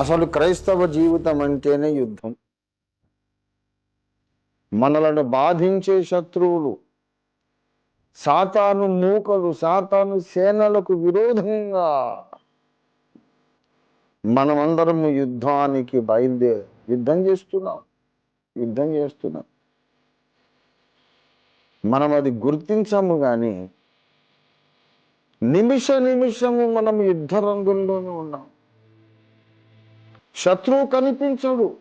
అసలు క్రైస్తవ జీవితం అంటేనే యుద్ధం. మనలను బాధించే శత్రువులు సాతాను మూకలు సాతాను సేనలకు విరోధంగా మనమందరము యుద్ధానికి బయలుదేరి యుద్ధం చేస్తున్నాం యుద్ధం చేస్తున్నాం. మనం అది గుర్తించము కానీ నిమిష నిమిషము మనం యుద్ధ రంగుల్లోనే ఉన్నాం. శత్రువు కనిపించడు.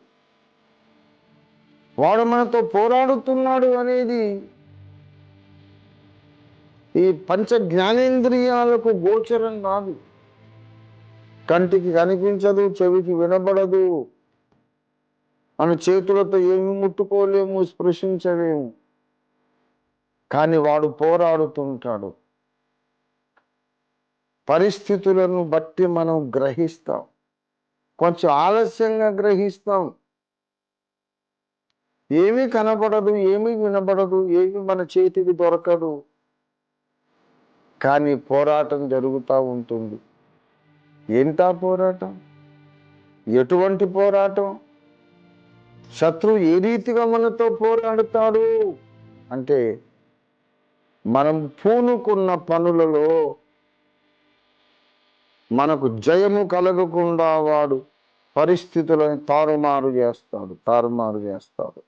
వాడు మనతో పోరాడుతున్నాడు అనేది ఈ పంచ జ్ఞానేంద్రియాలకు గోచరం కాదు. కంటికి కనిపించదు చెవికి వినబడదు. మన చేతులతో ఏమి ముట్టుకోలేము స్పృశించలేము. కానీ వాడు పోరాడుతుంటాడు. పరిస్థితులను బట్టి మనం గ్రహిస్తాం. కొంచెం ఆలస్యంగా గ్రహిస్తాం. ఏమీ కనబడదు ఏమీ వినబడదు ఏమీ మన చేతికి దొరకదు. కానీ పోరాటం జరుగుతూ ఉంటుంది. ఏంటా పోరాటం? ఎటువంటి పోరాటం? శత్రువు ఏ రీతిగా మనతో పోరాడుతాడు? అంటే మనం పూనుకున్న పనులలో మనకు జయము కలగకుండా వాడు పరిస్థితులను తారుమారు చేస్తాడు తారుమారు చేస్తాడు.